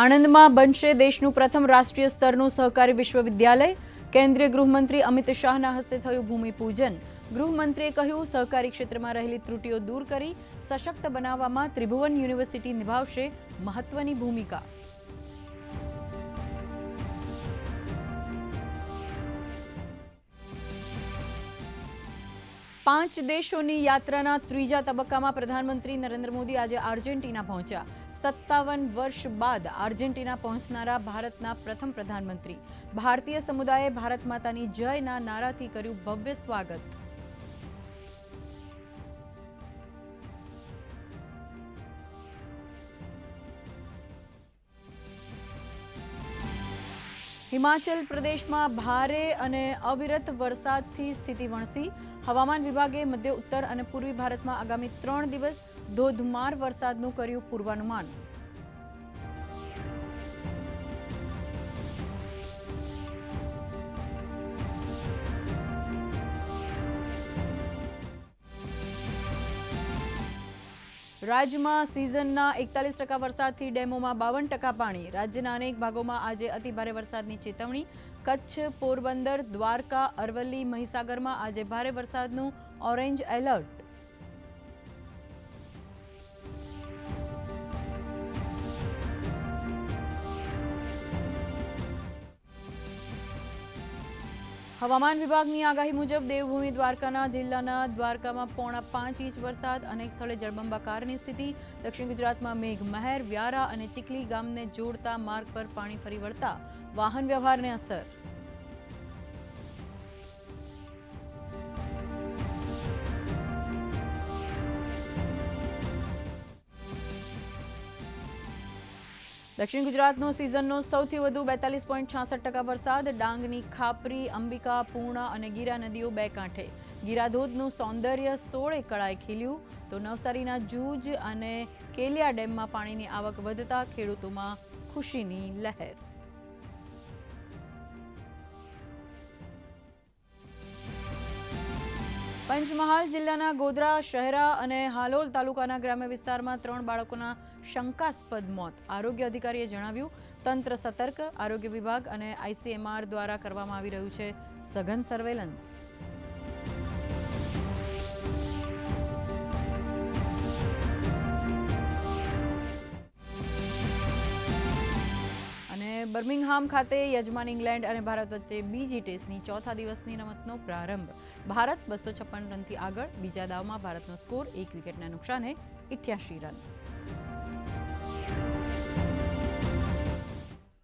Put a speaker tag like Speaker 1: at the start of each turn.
Speaker 1: આણંદમાં બનશે દેશનું પ્રથમ રાષ્ટ્રીય સ્તરનું સહકારી વિશ્વવિદ્યાલય. કેન્દ્રીય ગૃહમંત્રી અમિત શાહના હસ્તે થયું ભૂમિપૂજન ગૃહમંત્રીએ કહ્યું, સહકારી ક્ષેત્રમાં રહેલી ત્રુટીઓ દૂર કરી, સશક્ત બનાવવામાં ત્રિભુવન યુનિવર્સિટી નિભાવશે મહત્વની ભૂમિકા. પાંચ દેશોની યાત્રાના ત્રીજા તબક્કામાં પ્રધાનમંત્રી નરેન્દ્ર મોદી આજે આર્જેન્ટિના પહોંચ્યા. સત્તાવન વર્ષ બાદ આર્જેન્ટિના પહોંચનારા ભારતના પ્રથમ પ્રધાનમંત્રી. ભારતીય સમુદાયે ભારત માતાની જયના નારાથી કર્યું ભવ્ય સ્વાગત. હિમાચલ પ્રદેશમાં ભારે અને અવિરત વરસાદથી સ્થિતિ વણસી. હવામાન વિભાગે મધ્ય ઉત્તર અને પૂર્વી ભારતમાં આગામી ત્રણ દિવસ ધોધમાર વરસાદનું કર્યું પૂર્વાનુમાન. રાજ્યમાં સિઝનના એકતાલીસ ટકા વરસાદથી ડેમોમાં બાવન ટકા પાણી. રાજ્યના અનેક ભાગોમાં આજે અતિભારે વરસાદની ચેતવણી. કચ્છ, પોરબંદર, દ્વારકા, અરવલ્લી, મહીસાગરમાં આજે ભારે વરસાદનું ઓરેન્જ એલર્ટ. હવામાન વિભાગની આગાહી મુજબ દેવભૂમિ દ્વારકાના જિલ્લાના દ્વારકામાં પોણા પાંચ ઇંચ વરસાદ અનેક સ્થળે જળબંબાકારની સ્થિતિ. દક્ષિણ ગુજરાતમાં મેઘ મહેર વ્યારા અને ચીખલી ગામને જોડતા માર્ગ પર પાણી ફરી વળતા વાહન વ્યવહારને અસર. દક્ષિણ ગુજરાતનો સિઝનનો સૌથી વધુ બેતાલીસ પોઈન્ટ છાસઠ ટકા વરસાદ, ડાંગની ખાપરી, અંબિકા, પૂર્ણા અને ગીરા નદીઓ બે કાંઠે. ગીરાધોધનું સૌંદર્ય સોળે કળાએ ખીલ્યું, તો નવસારીના જૂજ અને કેલિયા ડેમમાં પાણીની આવક વધતા ખેડૂતોમાં ખુશીની લહેર. પંચમહાલ જિલ્લાના ગોધરા, શહેરા અને હાલોલ તાલુકાના ગ્રામ્ય વિસ્તારમાં ત્રણ બાળકોના શંકાસ્પદ મોત. આરોગ્ય અધિકારીએ જણાવ્યું, તંત્ર સતર્ક, આરોગ્ય વિભાગ અને આઈસીએમઆર દ્વારા કરવામાં આવી રહ્યું છે સઘન સર્વેલન્સ બર્મિંગહામ ખાતે યજમાન ઇંગ્લેન્ડ અને ભારત વચ્ચે બીજી ટેસ્ટની ચોથા દિવસની રમતનો પ્રારંભ. ભારત બસો છપ્પન રનથી આગળ, બીજા દાવમાં ભારતનો સ્કોર એક વિકેટના નુકસાને ઇઠ્યાસી રન.